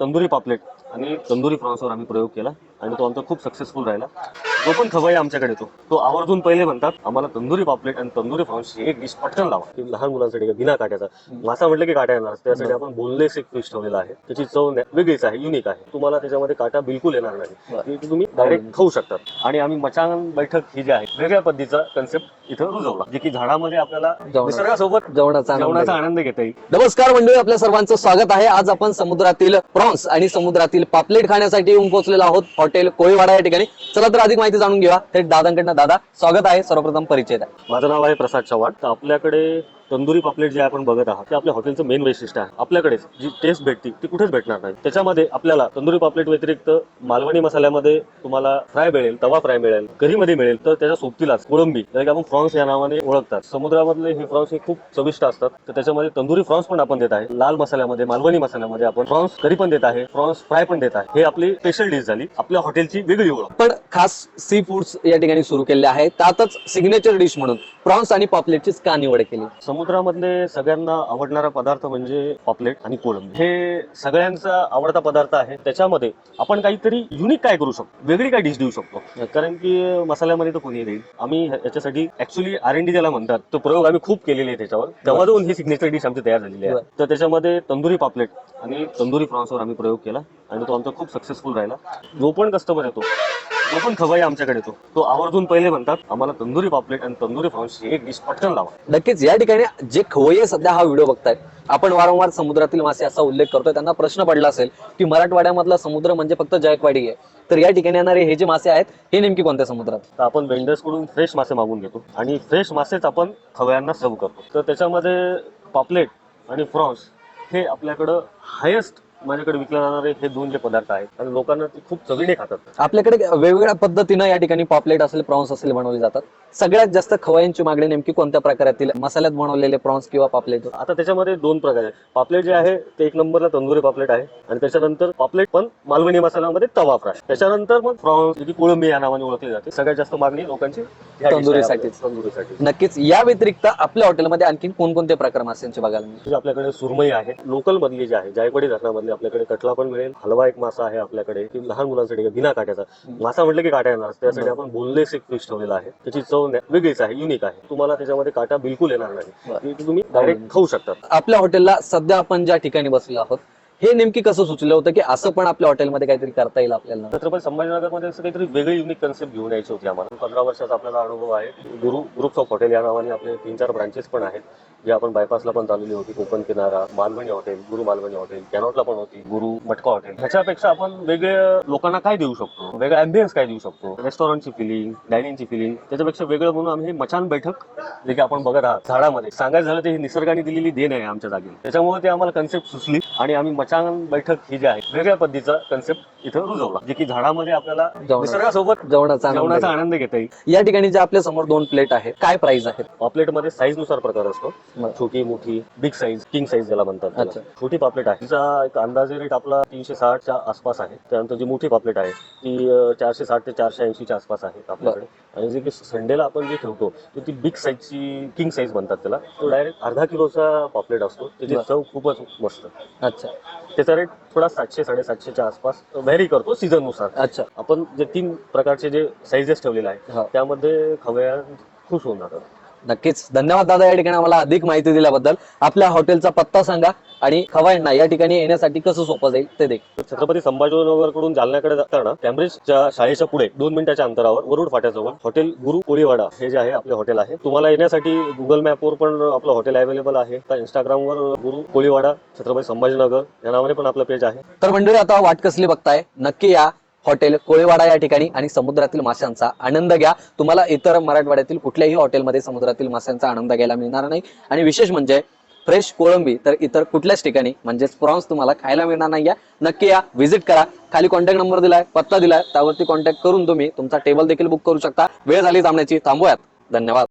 तंदुरी पापलेट आणि तंदुरी प्रॉन्सवर आम्ही प्रयोग केला आणि तो आमचा खूप सक्सेसफुल राहिला. जो पण खवय्या आमच्याकडे येतो. तो आवर्जून पहिले म्हणतात आम्हाला तंदुरी पापलेट आणि तंदुरी प्रॉन्स एक डिश पटकन लावा. लहान मुलांसाठी बिना काट्याचा मासा म्हटलं की काटा येणार त्यासाठी आपण बोनलेस एक फिश ठेवलेला आहे. त्याची चव वेगळीच आहे युनिक आहे. तुम्हाला त्याच्यामध्ये काटा बिलकुल येणार नाही. ती तुम्ही डायरेक्ट खाऊ शकतात आणि आम्ही मचान बैठक ही जी आहे वेगळ्या पद्धतीचा कन्सेप्ट इथं रुजवला जे की झाडामध्ये आपल्याला निसर्गासोबत जेवणाचा. आनंद घेता येईल. नमस्कार मंडळी आपल्या सर्वांचं स्वागत आहे. आज आपण समुद्रातील प्रॉन्स आणि समुद्रातील पापलेट खाण्यासाठी येऊन पोहोचलेलो आहोत. हॉटेल कोळीवाडा या ठिकाणी. चला तर अधिक माहिती जाणून घेऊया. थेट दादांकडनं. दादा स्वागत आहे. सर्वप्रथम परिचय द्या. माझं नाव आहे प्रसाद चव्हाण. तर आपल्याकडे तंदुरी पापलेट जे आपण बघत आहात ते आपल्या हॉटेलचं मेन वैशिष्ट्य आहे. आपल्याकडे जी टेस्ट भेटते ती कुठेच भेटणार नाही. त्याच्यामध्ये आपल्याला तंदुरी पापलेट व्यतिरिक्त मालवणी मसाल्यामध्ये तुम्हाला फ्राय मिळेल तवा फ्राय मिळेल करीमध्ये मिळेल तर त्याच्या सोबतीलाच कोळंबी जर आपण फ्रॉन्स या नावाने ओळखतात. समुद्रामधले हे फ्रॉन्स हे खूप चविष्ट असतात. तर त्याच्यामध्ये तंदुरी फ्रॉन्स पण आपण देत आहे. लाल मसाल्यामध्ये मालवणी मसाल्यामध्ये आपण फ्रॉन्स करी पण देत आहे फ्रॉन्स फ्राय पण देत आहे. हे आपली स्पेशल डिश झाली आपल्या हॉटेलची वेगळी ओळख. पण खास सी फूड्स या ठिकाणी सुरू केले आहे. त्यातच सिग्नेचर डिश म्हणून प्रॉन्स आणि पापलेटचीच का निवड केली? समुद्रामधले सगळ्यांना आवडणारा पदार्थ म्हणजे पापलेट आणि कोळंबी हे सगळ्यांचा आवडता पदार्थ आहे. त्याच्यामध्ये आपण काहीतरी युनिक काय करू शकतो? वेगळी काय डिश देऊ शकतो? कारण की मसाल्यामध्ये तर कोणी देईल. आम्ही याच्यासाठी ऍक्च्युली आर एन डी ज्याला म्हणतात तो प्रयोग आम्ही खूप केलेले आहे त्याच्यावर. तेव्हा जाऊन ही सिग्नेचर डिश आमची तयार झालेली आहे. तर त्याच्यामध्ये तंदुरी पापलेट आणि तंदुरी प्रॉन्सवर आम्ही प्रयोग केला आणि तो आमचा खूप सक्सेसफुल राहिला. जो पण कस्टमर येतो जो पण खवय्या आमच्याकडे येतो तो आवर्जून पहिले म्हणतात आम्हाला तंदुरी पापलेट आणि तंदुरी प्रॉन्स एक डिश पटकन लावा. नक्कीच या ठिकाणी जे खवय्ये सध्या हा व्हिडिओ बघतायत आपण वारंवार समुद्रातील मासे असा उल्लेख करतोय त्यांना प्रश्न पडला असेल की मराठवाड्यामधला समुद्र म्हणजे फक्त जायकवाडी आहे. तर या ठिकाणी येणारे हे जे मासे आहेत हे नेमकी कोणत्या समुद्रात? तर आपण वेंडर्सकडून फ्रेश मासे मागून घेतो. आणि फ्रेश मासेच आपण खवयांना सर्व करतो. तर त्याच्यामध्ये पापलेट आणि फ्रॉन्स हे आपल्याकडं हायेस्ट माझ्याकडे विकले जाणारे हे दोन जे पदार्थ आहेत आणि लोकांना ते खूप चवीने खातात. आपल्याकडे वेगवेगळ्या पद्धतीनं या ठिकाणी पॉपलेट असेल प्रॉन्स असेल बनवले जातात. सगळ्यात जास्त खवयांची मागणी नेमकी कोणत्या प्रकारातील? मसाल्यात बनवलेले प्रॉन्स किंवा पापलेट? आता त्याच्यामध्ये दोन प्रकार आहेत. पापलेट जे आहे ते एक नंबरला तंदुरी पापलेट आहे आणि त्याच्यानंतर पापलेट पण मालवणी मसाल्यामध्ये तवा फ्राय. त्याच्यानंतर मग फ्रॉन्स जी कोळंबी या नावाने ओळखली जाते. सगळ्यात जास्त मागणी लोकांची ह्या dish आहे तंदुरीसाठी. तंदुरीसाठी नक्कीच या व्यतिरिक्त आपल्या हॉटेलमध्ये आणखी कोणकोणते प्रकार माशांचे बघायला? मिळतील म्हणजे आपल्याकडे सुरमई आहे लोकल मधली जे आहे जायकवाडी धरणामधली आपल्याकडे कटला पण मिळेल हलवा एक मासा आहे आपल्याकडे की लहान मुलांसाठी बिना काट्याचा. मासा म्हटलं की काटा येणार त्यासाठी आपण बोनलेस एक फिश ठेवलेला आहे. त्याची चव वेगळीच आहे युनिक आहे. तुम्हाला त्याच्यामध्ये काटा बिलकुल येणार नाही. तुम्ही डायरेक्ट खाऊ शकतात आपल्या हॉटेलला सध्या आपण ज्या ठिकाणी बसलो आहोत हे नेमकी कसं सुचलं होतं की असं पण आपल्या हॉटेलमध्ये काहीतरी करता येईल आपल्याला? छत्रपती संभाजीनगरमध्ये असं काहीतरी वेगळी युनिक कन्सेप्ट घेऊन यायची होती आम्हाला. पंधरा वर्षाचा आपल्याला अनुभव आहे. गुरु ग्रुप्स ऑफ हॉटेल या नावाने आपले तीन चार ब्रांचेस पण आहेत. जे आपण बायपासला पण चालवली होती कोकण किनारा मालवणी हॉटेल गुरु मालवणी हॉटेल कॅनॉटला पण होती गुरु मटका हॉटेल ह्याच्यापेक्षा आपण वेगळे लोकांना काय देऊ शकतो? वेगळं अँबियन्स काय देऊ शकतो? रेस्टॉरंटची फिलिंग डायनिंगची फिलिंग त्याच्यापेक्षा वेगळं म्हणून आम्ही हे मचान बैठक जे की आपण बघत आहात झाडामध्ये. सांगायचं झालं ते ही निसर्गाने दिलेली देण आहे आमच्या जागी त्याच्यामुळे ते आम्हाला कन्सेप्ट सुचली आणि आम्ही मचान बैठक ही जी आहे वेगळ्या पद्धतीचा कन्सेप्ट इथं रुजवला. जे की झाडामध्ये आपल्याला निसर्गासोबत जेवणाचा जेवणाचा. आनंद घेता येईल. या ठिकाणी जे आपल्यासमोर दोन प्लेट आहेत काय प्राइस आहेत? पापलेटमध्ये साईजनुसार प्रकार असतो. छोटी मोठी बिग साईज किंग साईज ज्याला म्हणतात त्याला. छोटी पापलेट आहे. तिचा एक अंदाजे रेट आपला तीनशे साठच्या आसपास आहे. त्यानंतर जी मोठी पापलेट आहे ती अं, चारशे साठ ते चारशे ऐंशीच्या आसपास आहे आपल्याकडे. आणि जे की संडेला आपण जे ठेवतो तर ती बिग साईजची किंग साईज म्हणतात त्याला. तो डायरेक्ट अर्धा किलोचा पापलेट असतो. त्याची बरं. चव खूपच मस्त. अच्छा. त्याचा रेट थोडा सातशे साडेसातशेच्या आसपास व्हॅरी करतो सीझननुसार. अच्छा. आपण जे तीन प्रकारचे जे साईजेस ठेवलेले आहे हा. त्यामध्ये खवया खुश होऊन जातात नक्कीच. धन्यवाद दादा या ठिकाणी आम्हाला अधिक माहिती दिल्याबद्दल. आपल्या हॉटेलचा पत्ता सांगा आणि खवायंना या ठिकाणी येण्यासाठी कसं सोपं जाईल ते देख छत्रपती संभाजीनगरकडून जालन्याकडे जाताना कॅम्ब्रिजच्या शाळेच्या पुढे दोन मिनिटाच्या अंतरावर वरुड फाट्याजवळ हॉटेल गुरु कोळीवाडा हे जे आहे आपले हॉटेल आहे. तुम्हाला येण्यासाठी गुगल मॅपवर पण आपलं हॉटेल अवेलेबल आहे. तर इंस्टाग्रामवर गुरु कोळीवाडा छत्रपती संभाजीनगर या नावाने पण आपलं पेज आहे. तर मंडळी आता वाट कसली बघताय? नक्की या. हॉटेल कोळेवाडा या ठिकाणी आणि समुद्रातील माशांचा आनंद घ्या. तुम्हाला इतर मराठवाड्यातील कुठल्याही हॉटेलमध्ये समुद्रातील माशांचा आनंद घ्यायला मिळणार नाही. आणि विशेष म्हणजे फ्रेश कोळंबी तर इतर कुठल्याच ठिकाणी म्हणजेच प्रॉन्स तुम्हाला खायला मिळणार नाही. या नक्की या व्हिजिट करा. खाली कॉन्टॅक्ट नंबर दिलाय पत्ता दिलाय त्यावरती कॉन्टॅक्ट करून तुम्ही तुमचा टेबल देखील बुक करू शकता. वेळ झाली थांबण्याची थांबूयात. धन्यवाद.